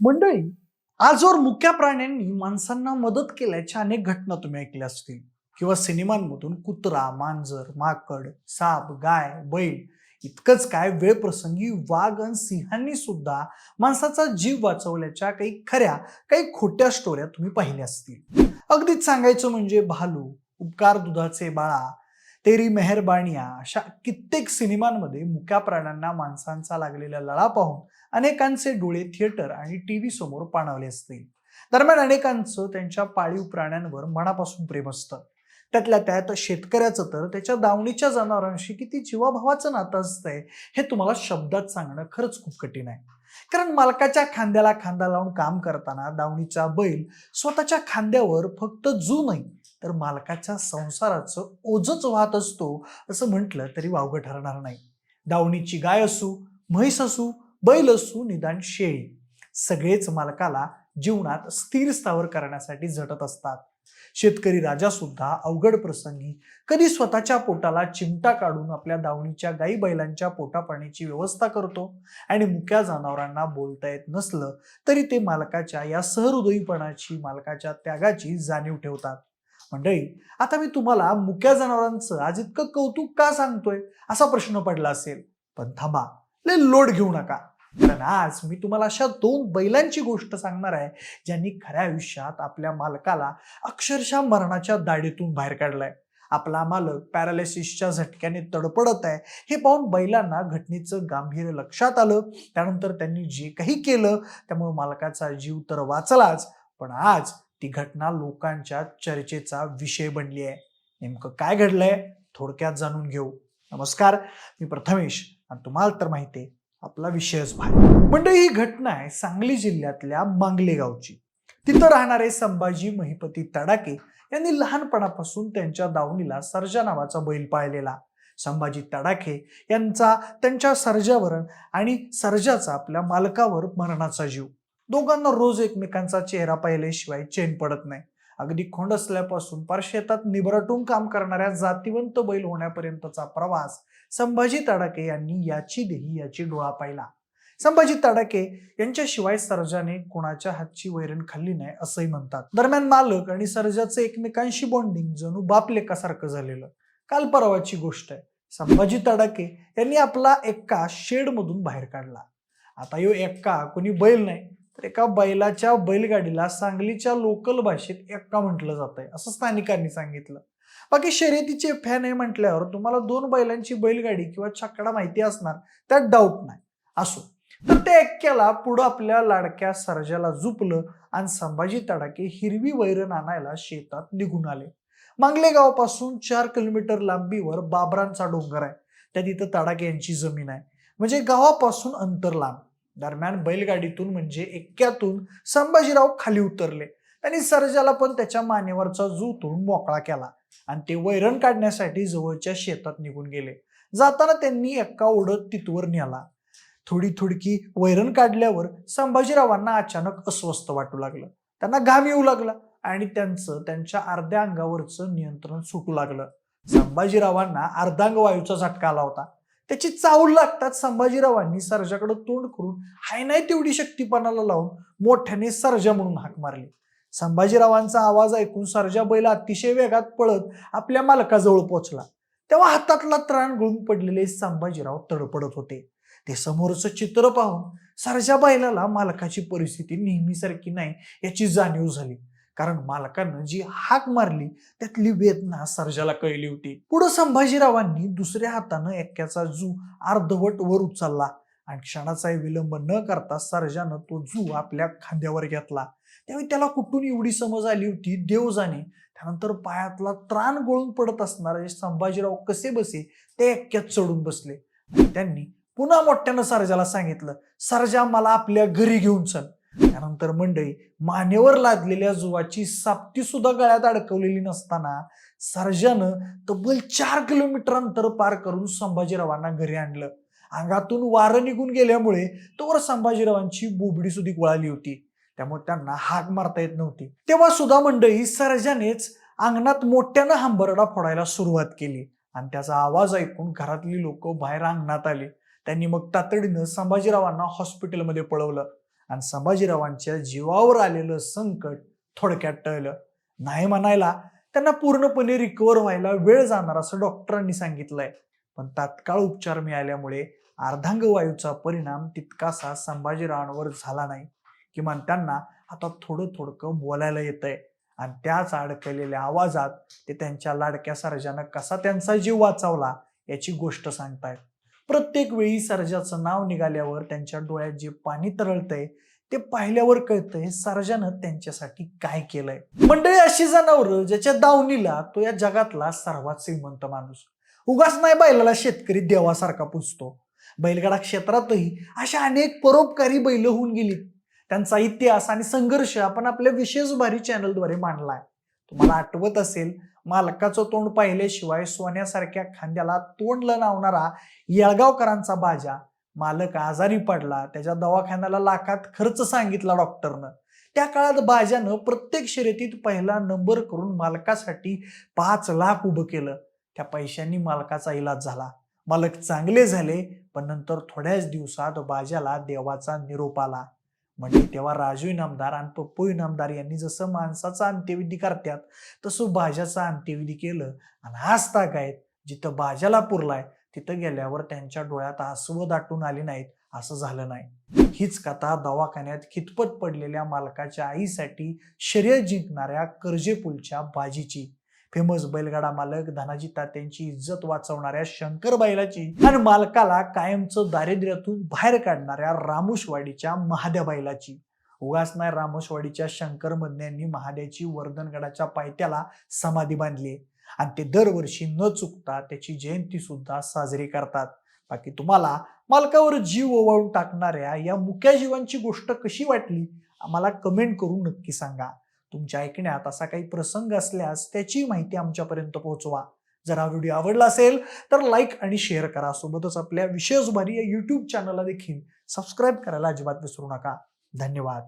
मंडळी आजवर मुक्या प्राण्यांनी माणसांना मदत केल्याच्या अनेक घटना तुम्ही ऐकल्या असतील. किंवा सिनेमांमधून कुत्रा मांजर माकड साप गाय बैल इतकंच काय वेळ प्रसंगी वाघ आणि सिंहांनी सुद्धा माणसाचा जीव वाचवल्याच्या काही खऱ्या काही खोट्या स्टोऱ्या तुम्ही पाहिल्या असतील. अगदीच सांगायचं म्हणजे भालू उपकार दुधाचे बाळा तेरी मेहरबानिया अशा कित्येक सिनेमांमध्ये मुक्या प्राण्यांना माणसांचा लागलेला लळा पाहून अनेकांचे डोळे थिएटर आणि टी व्ही समोर पाणावले असतील दरम्यान अनेकांचं त्यांच्या पाळीव प्राण्यांवर मनापासून प्रेम असतं. त्यातल्या त्यात शेतकऱ्याचं तर त्याच्या दावणीच्या जनावरांशी किती जीवाभावाचं नातं असतंय हे तुम्हाला शब्दात सांगणं खरंच खूप कठीण आहे. कारण मालकाच्या खांद्याला खांदा लावून काम करताना दावणीचा बैल स्वतःच्या खांद्यावर फक्त जू नाही तर मालकाच्या संसाराचं ओझच वाहत असतो असं म्हटलं तरी वावगं ठरणार नाही. दावणीची गाय असू म्हैस असू बैल असू निदान शेळी. सगळेच मालकाला जीवनात स्थिर स्थावर करण्यासाठी झटत असतात. शेतकरी राजा सुद्धा अवघड प्रसंगी कधी स्वतःच्या पोटाला चिमटा काढून आपल्या दावणीच्या गाई बैलांच्या पोटापाण्याची व्यवस्था करतो आणि मुक्या जनावरांना बोलता येत नसलं तरी ते मालकाच्या या सहृदयीपणाची मालकाच्या त्यागाची जाणीव ठेवतात. मंडळी आता मी तुम्हाला मुक्या जनावरांचं आज इतकं कौतुक का सांगतोय असा प्रश्न पडला असेल. पण थांबा लय लोड घेऊ नका. कारण आज मी तुम्हाला अशा दोन बैलांची गोष्ट सांगणार आहे ज्यांनी खऱ्या आयुष्यात आपल्या मालकाला अक्षरशः मरणाच्या दाढीतून बाहेर काढलाय. आपला मालक पॅरालिसिसच्या झटक्याने तडपडत आहे. हे पाहून बैलांना घटनेचं गांभीर्य लक्षात आलं. त्यानंतर त्यांनी जे काही केलं त्यामुळे मालकाचा जीव तर वाचलाच. पण आज ती घटना लोकांच्या चर्चेचा विषय बनली आहे. नेमकं काय घडलंय थोडक्यात जाणून घेऊ. नमस्कार मी प्रथमेश आणि तुम्हाला तर माहिती आहे आपला विषयच बाहेर. मंडळी ही घटना आहे सांगली जिल्ह्यातल्या मांगले गावची तिथं राहणारे संभाजी महिपती तडाके यांनी लहानपणापासून त्यांच्या दावणीला सर्जा नावाचा बैल पाळलेला संभाजी तडाखे यांचा त्यांच्या सर्जावरण आणि सर्जाचा आपल्या मालकावर मरणाचा जीव. दोघांना रोज एकमेकांचा चेहरा पाहिल्याशिवाय चेन पडत नाही. अगदी खोंड असल्यापासून पार शेतात निबराटून काम करणाऱ्या जातीवंत बैल होण्यापर्यंतचा प्रवास संभाजी तडाके यांनी याची देही याची डोळा पाहिला. संभाजी तडाके यांच्याशिवाय सर्जाने कोणाच्या हातची वैरण खाल्ली नाही असंही म्हणतात. दरम्यान मालक आणि सर्जाचं एकमेकांशी बॉन्डिंग जणू बापलेकासारखं झालेलं. काल परवाची गोष्ट आहे. संभाजी तडाके यांनी आपला एक्का शेडमधून बाहेर काढला. आता यो एक्का कोणी बैल नाही. तर एका बैलाच्या बैलगाडीला सांगलीच्या लोकल भाषेत एक्का म्हटलं जात आहे असं स्थानिकांनी सांगितलं. बाकी शर्यतीचे फॅन आहे म्हटल्यावर तुम्हाला दोन बैलांची बैलगाडी किंवा छकडा माहिती असणार त्यात डाऊट नाही. असो. तर त्या एक्क्याला पुढं आपल्या लाडक्या सर्जाला झुपलं आणि संभाजी तडाके हिरवी वैरण आणायला शेतात निघून आले. मांगले गावापासून चार किलोमीटर लांबीवर बाबरांचा डोंगर आहे. त्या तिथं तडाके यांची जमीन आहे. म्हणजे गावापासून अंतर लांब. दरम्यान बैलगाडीतून म्हणजे एक्क्यातून संभाजीराव खाली उतरले. त्यांनी सर्जाला पण त्याच्या मानेवरचा जू तोडून मोकळा केला आणि ते वैरण काढण्यासाठी जवळच्या शेतात निघून गेले. जाताना त्यांनी एक्का ओढत तिथवर नेला. थोडी थोडकी वैरण काढल्यावर संभाजीरावांना अचानक अस्वस्थ वाटू लागलं. त्यांना घाम येऊ लागला आणि त्यांचं त्यांच्या अर्ध्या अंगावरचं नियंत्रण सुटू लागलं. संभाजीरावांना अर्धांग वायूचा झटका आला होता. त्याची चावल लागतात संभाजीरावांनी सर्जाकडे तोंड करून हाय नाही तेवढी शक्तीपणाला लावून मोठ्याने सर्जा म्हणून हाक मारली. संभाजीरावांचा आवाज ऐकून सर्जा बैल अतिशय वेगात पळत आपल्या मालकाजवळ पोचला. तेव्हा हातातला त्राण गळून पडलेले संभाजीराव तडपडत होते. ते समोरचं चित्र पाहून सर्जा बैलाला मालकाची परिस्थिती नेहमीसारखी नाही याची जाणीव झाली. कारण मालकानं जी हाक मारली त्यातली वेदना सर्जाला कळली होती. पुढं संभाजीरावांनी दुसऱ्या हातानं एक्क्याचा जू अर्धवट वर उचलला आणि क्षणाचाही विलंब न करता सर्जानं तो जू आपल्या खांद्यावर घेतला. त्यावेळी त्याला कुठून एवढी समज आली होती? देव जाणे त्यानंतर पायातला त्राण गळून पडत असणारे संभाजीराव कसे बसे? ते एक्क्यात चढून बसले. आणि त्यांनी पुन्हा मोठ्यानं सर्जाला सांगितलं सर्जा मला आपल्या घरी घेऊन चल. त्यानंतर मंडळी मानेवर लादलेल्या जुवाची साप्ती सुद्धा गळ्यात अडकवलेली नसताना सर्जानं तब्बल चार किलोमीटर अंतर पार करून संभाजीरावांना घरी आणलं. अंगातून वारं निघून गेल्यामुळे तोवर संभाजीरावांची बोबडी सुधी वळाली होती. त्यामुळे त्यांना हाक मारता येत नव्हती. तेव्हा सुद्धा मंडळी सर्जानेच अंगणात मोठ्यानं हंबरडा फोडायला सुरुवात केली. आणि त्याचा आवाज ऐकून घरातली लोक बाहेर अंगणात आली. त्यांनी मग तातडीनं संभाजीरावांना हॉस्पिटलमध्ये पळवलं. आणि संभाजीरावांच्या जीवावर आलेलं संकट थोडक्यात टळलं. नाही म्हणायला त्यांना पूर्णपणे रिकवर व्हायला वेळ जाणार असं डॉक्टरांनी सांगितलंय. पण तात्काळ उपचार मिळाल्यामुळे अर्धांगवायूचा परिणाम तितकासा संभाजीरावांवर झाला नाही किमान त्यांना आता थोडं थोडकं बोलायला येतंय. आणि त्याच अडकलेल्या आवाजात ते त्यांच्या लाडक्या सर्जानं कसा त्यांचा जीव वाचवला याची गोष्ट सांगतायत. प्रत्येक वेळी सर्जाचं नाव निघाल्यावर त्यांच्या डोळ्यात जे पाणी तरळतंय ते पाहिल्यावर कळतंय सर्जानं त्यांच्यासाठी काय केलंय. मंडळी अशी जनावर ज्याच्या दावणीला तो या जगातला सर्वात श्रीमंत माणूस. उगाच नाही बैलाला शेतकरी देवासारखा पुजतो बैलगाडा क्षेत्रातही अशा अनेक परोपकारी बैल होऊन गेली त्यांचा इतिहास आणि संघर्ष आपण आपल्या विशेष भारी चॅनलद्वारे मांडलाय. तुम्हाला आठवत असेल मालकाचं तोंड पाहिल्याशिवाय सोन्यासारख्या खांद्याला तोंड लावणारा येळगावकरांचा बाजा. मालक आजारी पडला. त्याच्या दवाखान्याला लाखात खर्च सांगितला डॉक्टरनं. त्या काळात बाजानं प्रत्येक शर्यतीत पहिला नंबर करून मालकासाठी पाच लाख उभं केलं. त्या पैशांनी मालकाचा इलाज झाला. मालक चांगले झाले पण नंतर थोड्याच दिवसात बाजाला देवाचा निरोप आला. म्हणजे तेव्हा राजू इनामदार आणि पप्पू इनामदार यांनी जसं माणसाचा अंत्यविधी करतात तसं बाजाचा अंत्यविधी केलं. आणि आज आहेत जिथं बाजाला पुरलाय तिथं गेल्यावर त्यांच्या डोळ्यात आसव दाटून आली नाहीत असं झालं नाही. हीच कथा दवाखान्यात खितपत पडलेल्या मालकाच्या आईसाठी शर्यत जिंकणाऱ्या कर्जेपूलच्या बाजीची. फेमस बैलगाडा मालक धनाजी तात्यांची इज्जत वाचवणाऱ्या शंकर बैलाची आणि मालकाला कायमचं दारिद्र्यातून बाहेर काढणाऱ्या रामुशवाडीच्या महाद्या बैलाची उगाच नाही रामुशवाडीच्या शंकर मधन्यांनी महाद्याची वर्धनगडाच्या पायथ्याला समाधी बांधली. आणि ते दरवर्षी न चुकता त्याची जयंती सुद्धा साजरी करतात. बाकी तुम्हाला मालकावर जीव ओवाळून टाकणाऱ्या या मुक्या जीवांची गोष्ट कशी वाटली आम्हाला कमेंट करून नक्की सांगा. तुमच्या ऐकण्यात असा काही प्रसंग असल्यास त्याची माहिती आमच्यापर्यंत पोहोचवा. जर हा व्हिडिओ आवडला असेल तर लाईक आणि शेअर करा. सोबतच आपल्या विशेष भारी या यूट्यूब चॅनलला देखील सबस्क्राईब करायला अजिबात विसरू नका. धन्यवाद.